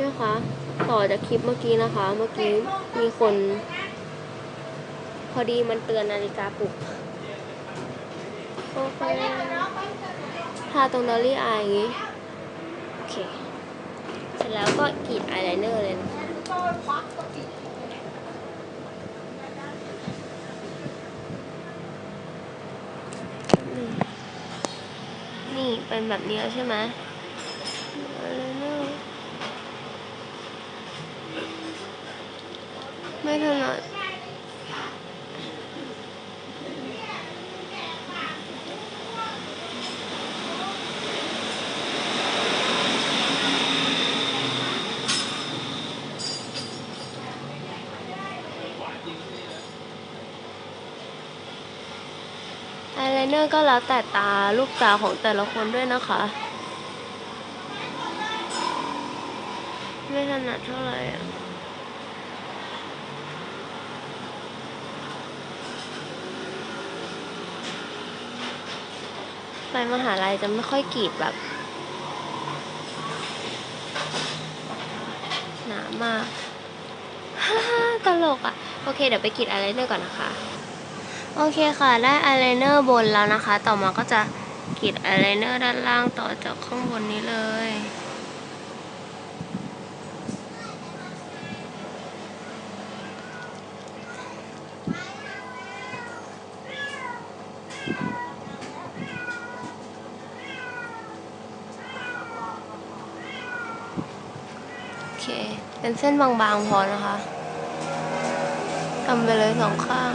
นี่คะต่อจากคลิปเมื่อกี้นะคะ เมื่อกี้มีคน พอดีมันเตือนนาฬิกาปลุกโอเคทาตรงดอลลี่อายอย่างงี้ โอเค เสร็จแล้วก็กรีดอายไลเนอร์เลยนะนี่นี่เป็นแบบนี้ใช่ไหมอายไลเนอร์ ไม่ถนัดอายไลเนอร์ก็แล้วแต่ตาลูกตาของแต่ละคนด้วยนะคะ ไม่ถนัดเท่าไหร่อะ ไปมหาลัยจะไม่ค่อยกรีดแบบ หนามากฮ่าตลกอะ โอเค เดี๋ยวไปกรีดอายไลเนอร์ก่อนนะคะ โอเคค่ะ ได้อายไลเนอร์บนแล้วนะคะ ต่อมาก็จะกรีดอายไลเนอร์ด้านล่างต่อจากข้างบนนี้เลย เค เป็นเส้นบางๆพอนะคะทำไปเลยสองข้าง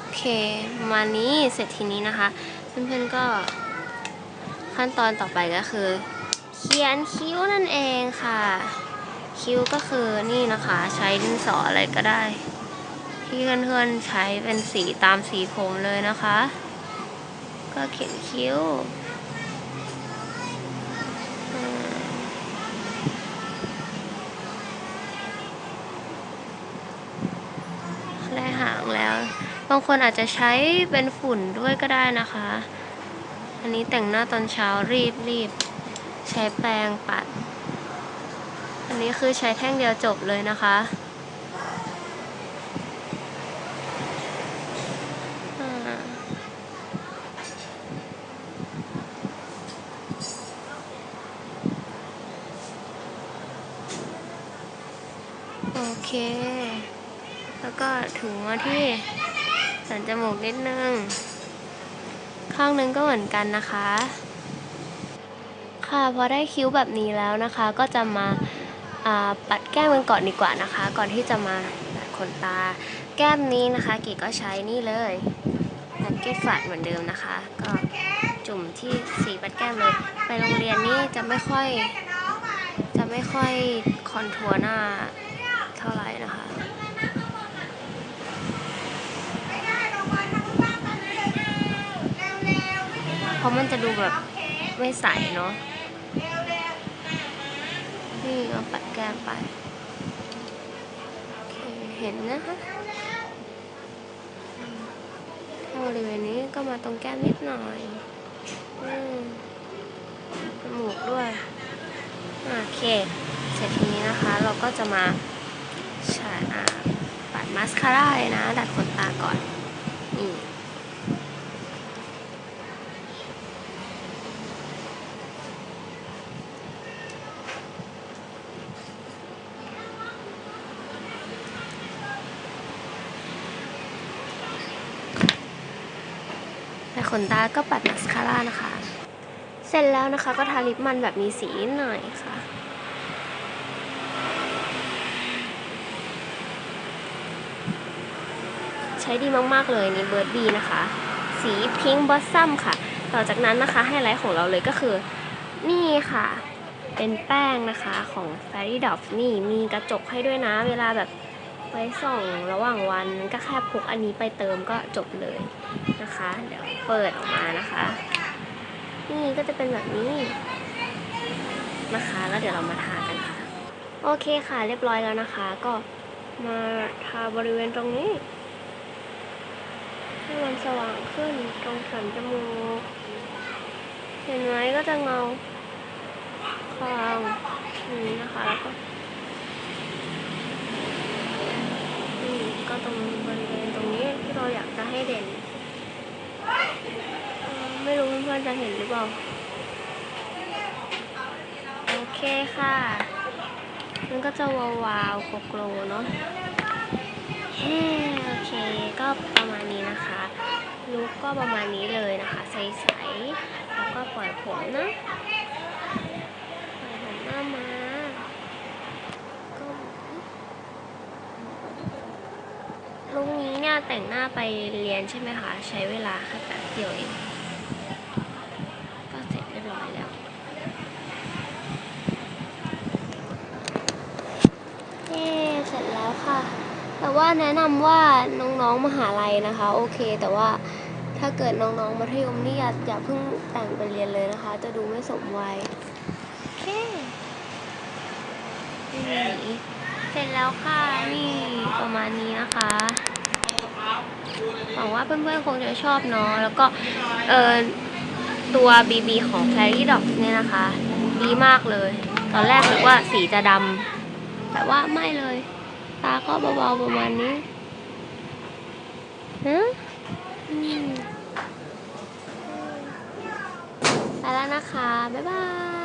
โอเคประมาณนี้เสร็จทีนี้นะคะ เพื่อนๆก็ขั้นตอนต่อไปก็คือ เขียนคิ้วนั่นเองค่ะ คิ้วก็คือนี่นะคะใช้ดินสออะไรก็ได้ ที่เพื่อนๆใช้เป็นสีตามสีผมเลยนะคะ ก็เขียนคิ้วได้หางแล้ว บางคนอาจจะใช้เป็นฝุ่นด้วยก็ได้นะคะ อันนี้แต่งหน้าตอนเช้ารีบรีบใช้แปรงปัด อันนี้คือใช้แท่งเดียวจบเลยนะคะ โอเค แล้วก็ถึงมาที่สันจมูกนิดนึง ข้างนึงก็เหมือนกันนะคะ ค่ะพอได้คิ้วแบบนี้แล้วนะคะ ก็จะมาอ่าปัดแก้มกันก่อนดีกว่านะคะ ก่อนที่จะมาปัดขนตา แก้มนี้นะคะกีก็ใช้นี่เลยแพ็กเกจฝาดเหมือนเดิมนะคะ ก็จุ่มที่สีปัดแก้มเลย ไปโรงเรียนนี่จะไม่ค่อย จะไม่ค่อยคอนทัวร์หน้า เท่าไหร่นะคะเพราะมันจะดูแบบไม่ใสเนาะนี่เอาปัดแก้มไป เห็นนะคะถ้าบริเวณนี้ก็มาตรงแก้มนิดหน่อยอืมจมูกด้วย โอเค เสร็จทีนี้นะคะ เราก็จะมา สคาร่าเลยนะ ดัดขนตาก่อน นี่แต่ขนตาก็ปัดมาสคาร่านะคะ เสร็จแล้วนะคะก็ทาลิปมันแบบมีสีหน่อยค่ะ ใช้ดีมากๆเลยนี่เบิร์ดบีนะคะ สีพิงค์บอสซัมค่ะ ต่อจากนั้นนะคะไฮไลท์ของเราเลยก็คือ นี่ค่ะ เป็นแป้งนะคะของ Fairy Dove นี่มีกระจกให้ด้วยนะ เวลาแบบไปส่องระหว่างวันก็แค่พกอันนี้ไปเติมก็จบเลยนะคะ เดี๋ยวเปิดออกมานะคะ นี่ก็จะเป็นแบบนี้นะคะ แล้วเดี๋ยวเรามาทากันค่ะ โอเคค่ะ เรียบร้อยแล้วนะคะ ก็มาทาบริเวณตรงนี้ ให้มันสว่างขึ้นตรงสันจมูก เห็นไหมก็จะเงาคลางนี่นะคะแล้วก็นี่ก็ตรงบริเวณตรงนี้ที่เราอยากจะให้เด่น ไม่รู้เพื่อนๆจะเห็นหรือเปล่า โอเคค่ะ มันก็จะวาวๆโกโกลเนาะ เฮ้โอเคก็ประมาณนี้นะคะลุกก็ประมาณนี้เลยนะคะ ใสๆแล้วก็ปล่อยผมนะปล่อยผมหน้ามาก็ลุงนี้เนี่ยแต่งหน้าไปเรียนใช่ไหมคะ ใช้เวลาแค่แป๊บเดียวเอง ก็เสร็จเรียบร้อยแล้ว เย้เสร็จแล้วค่ะ แต่ ว่าแนะนำว่าน้องๆมหาลัยนะคะ โอเค แต่ว่าถ้าเกิดน้องๆมัธยมนี่อย่าอย่าเพิ่งแต่งไปเรียนเลยนะคะ จะดูไม่สมวัยโอเคนี่เสร็จแล้วค่ะนี่ประมาณนี้นะคะหวังว่าเพื่อนๆคงจะชอบเนาะแล้วก็เออตัว BB ของ Fairy Dog เนี่ยนะคะ ดีมากเลย ตอนแรกนึกว่าสีจะดำแต่ว่าไม่เลย ตาก็เบาๆประมาณนี้ฮะอืมไปแล้วนะคะ บ๊ายบาย